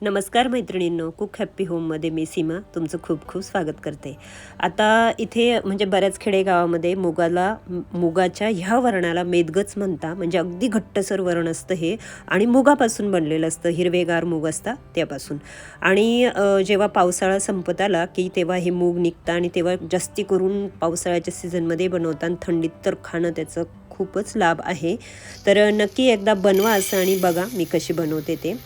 नमस्कार मैत्रिणींनो cook happy होममध्ये मी सीमा तुमचं खूप खूप स्वागत करते. आता इथे म्हणजे बऱ्याच खेडेगावामध्ये मुगाला मुगाच्या ह्या वर्णाला मेदगच म्हणता म्हणजे अगदी घट्टसर वर्ण असतं हे आणि मुगापासून बनलेलं असतं हिरवेगार मूग असतात त्यापासून. आणि जेव्हा पावसाळा संपत आला की तेव्हा हे मूग निघतं आणि तेव्हा जास्ती करून पावसाळ्याच्या सीझनमध्ये बनवतात आणि थंडीत तर खाणं त्याचं खूपच लाभ आहे. तर नक्की एकदा बनवा असं आणि बघा मी कशी बनवते ते.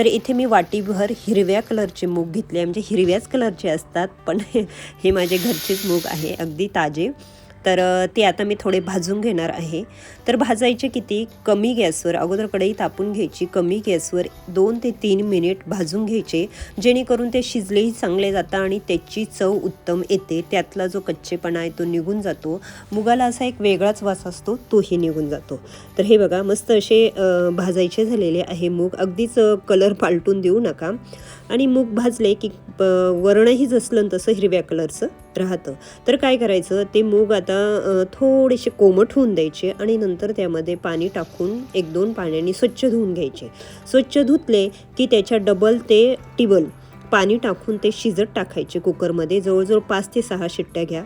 तर इथे मी वाटीभर हिरव्या कलरचे मूग घेतले म्हणजे हिरव्याच कलरचे असतात पण हे हे माझे घरचेच मूग आहे अगदी ताजे. तर ते आता मी थोडे भाजून घेणार आहे. तर भाजायचे किती? कमी गॅसवर. अगोदर कढई तापून घ्यायची. कमी गॅसवर दोन ते तीन मिनिट भाजून घ्यायचे. जेणेकरून ते शिजलेही चांगले जातं आणि त्याची चव उत्तम येते. त्यातला जो कच्चेपणा आहे तो निघून जातो. मुगाला असा एक वेगळाच वास असतो तोही निघून जातो. तर हे बघा मस्त असे भाजायचे झालेले आहे मूग. अगदीच कलर पालटून देऊ नका. आणि मूग भाजले की वरणही जसलं तसं हिरव्या कलरचं राहतं. तर काय करायचं? ते मूग आता आता थोडेसे कोमट होऊन द्यायचे आणि नंतर त्यामध्ये पाणी टाकून एक दोन पाण्याने स्वच्छ धुवून घ्यायचे. स्वच्छ धुतले की त्याच्या डबल ते टिबल पाणी टाकून ते शिजत टाकायचे कुकरमध्ये. जवळजवळ पाच ते सहा शिट्ट्या घ्या.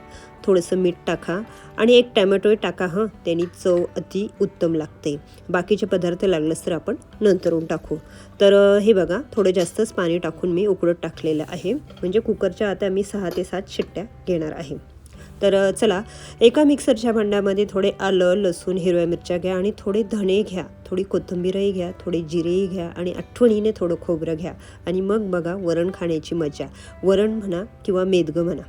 थोडंसं मीठ टाका आणि एक टॅमॅटो टाका हां. त्यांनी चव अति उत्तम लागते. बाकीचे पदार्थ लागलंच तर आपण नंतरून टाकू. तर हे बघा थोडं जास्तच पाणी टाकून मी उकडत टाकलेलं आहे. म्हणजे कुकरच्या आता मी सहा ते सात शिट्ट्या घेणार आहे. तर चला एका मिक्सरच्या भांड्यामध्ये थोडे आलं लसूण हिरव्या मिरच्या घ्या आणि थोडे धणे घ्या. थोडी कोथिंबीरही घ्या थोडे जिरेही घ्या आणि आठवणीने थोडं खोबरं घ्या. आणि मग बघा वरण खाण्याची मजा. वरण म्हणा किंवा मेदगं म्हणा.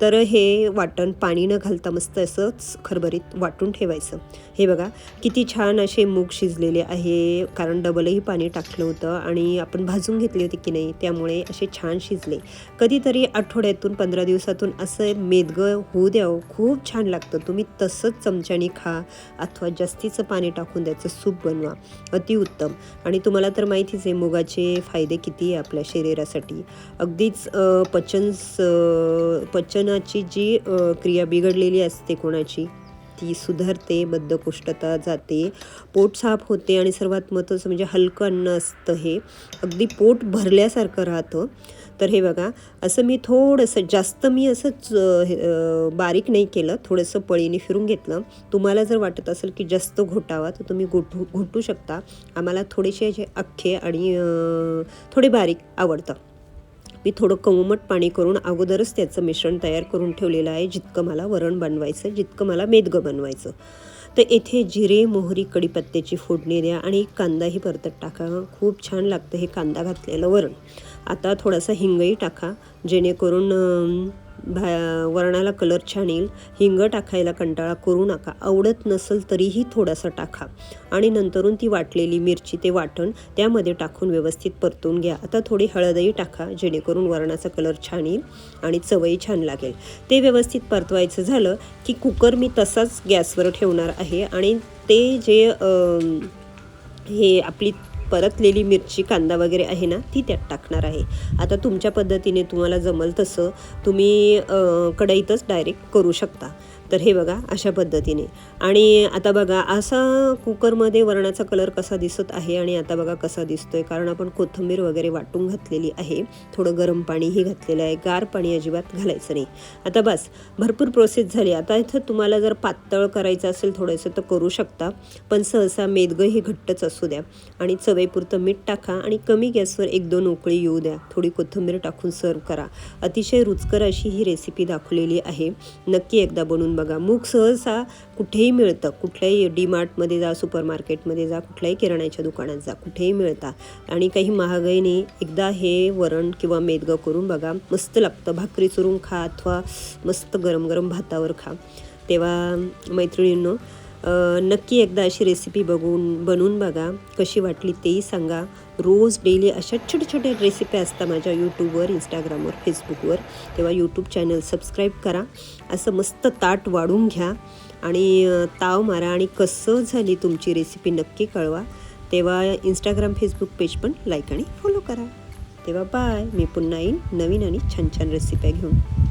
तर हे वाटण पाणी न घालता मस्त असंच खरभरीत वाटून ठेवायचं. हे बघा किती छान असे मूग शिजलेले आहे. कारण डबलही पाणी टाकलं होतं आणि आपण भाजून घेतले होते की नाही त्यामुळे असे छान शिजले. कधीतरी आठवड्यातून पंधरा दिवसातून असं मेदगं होऊ द्यावं. खूप छान लागतं. तुम्ही तसंच चमच्याने खा अथवा जास्तीचं पाणी टाकून द्यायचं. सूप बनवा. अतिउत्तम आणि तुम्हाला तर माहितीच आहे मुगाचे फायदे किती आहे आपल्या शरीरासाठी. अगदीच पचन पचन स- जी क्रिया बिघडलेली असते कोणाची ती सुधारते बद्धकोष्ठता जाते. पोट साफ होते आणि सर्वात महत्त्वाचं म्हणजे हलकं अन्न असतं हे. अगदी पोट भरल्यासारखं राहतं. तर हे बघा असं मी थोडंसं जास्त मी असंच हे, बारीक नाही केलं थोडंसं पळीने फिरून घेतलं. तुम्हाला जर वाटत असेल की जास्त घोटावा तर तुम्ही घोटू घोटू शकता. आम्हाला थोडेसे असे अख्खे आणि थोडे बारीक आवडतं. मी थोडं कमट पाणी करून अगोदरच त्याचं मिश्रण तयार करून ठेवलेलं आहे. जितकं मला वरण बनवायचं जितकं मला मेदगं बनवायचं. तर येथे जिरे मोहरी कढीपत्त्याची फोडणी द्या आणि एक कांदाही परतत टाका. खूप छान लागतं हे कांदा घातलेलं वरण. आता थोडासा हिंगही टाका जेणेकरून भा वरणाला कलर छान येईल हिंग टाकायला कंटाळा करू नका आवडत नसेल तरीही थोडासा टाका. आणि नंतरून ती वाटलेली मिरची ते वाटण त्यामध्ये टाकून व्यवस्थित परतून घ्या. आता थोडी हळदही टाका जेणेकरून वरणाचा कलर छान येईल आणि चवही छान लागेल. ते व्यवस्थित परतवायचं झालं की कुकर मी तसाच गॅसवर ठेवणार आहे आणि ते जे हे आपली परतलेली मिरची कांदा वगैरे आहे ना ती त्यात टाकणार आहे. आता तुमच्या पद्धतीने तुम्हाला जमल तसं तुम्ही कढईतच डायरेक्ट करू शकता. तर हे बघा अशा पद्धतीने. आणि आता बघा असा कुकरमध्ये वरणाचा कलर कसा दिसत आहे आणि आता बघा कसा दिसतोय? कारण आपण कोथिंबीर वगैरे वाटून घातलेली आहे. थोडं गरम पाणीही घातलेलं आहे. गार पाणी अजिबात घालायचं नाही. आता बस भरपूर प्रोसेस झाली. आता इथं तुम्हाला जर पातळ करायचं असेल थोडंसं तर करू शकता. पण सहसा मेदगं हे घट्टच असू द्या. आणि चवेपुरतं मीठ टाका आणि कमी गॅसवर एक दोन उकळी येऊ द्या. थोडी कोथिंबीर टाकून सर्व करा. अतिशय रुचकर अशी ही रेसिपी दाखवलेली आहे. नक्की एकदा बनवून बघा. बघा मूग सहसा कुठेही मिळतं. कुठल्याही डी मार्टमध्ये जा सुपर मार्केटमध्ये जा कुठल्याही किराण्याच्या दुकानात जा कुठेही मिळतात आणि काही महागाईने एकदा हे वरण किंवा मेदगं करून बघा मस्त लागतं. भाकरी चुरून खा अथवा मस्त गरम गरम भातावर खा. तेव्हा मैत्रिणींनो नक्की एकदा अशी रेसिपी बघून बनवून बघा. कशी वाटली तेही सांगा. रोज डेली अशा छोट्या छोट्या रेसिपी असतात माझ्या यूट्यूबवर इंस्टाग्रामवर फेसबुकवर तेव्हा यूट्यूब चॅनल सबस्क्राईब करा. असं मस्त ताट वाढून घ्या. आणि ताव मारा आणि कसं झाली तुमची रेसिपी नक्की कळवा. तेव्हा इंस्टाग्राम फेसबुक पेज पण लाईक आणि फॉलो करा. तेव्हा बाय मी पुन्हा येईन नवीन आणि छान छान रेसिप्या घेऊन.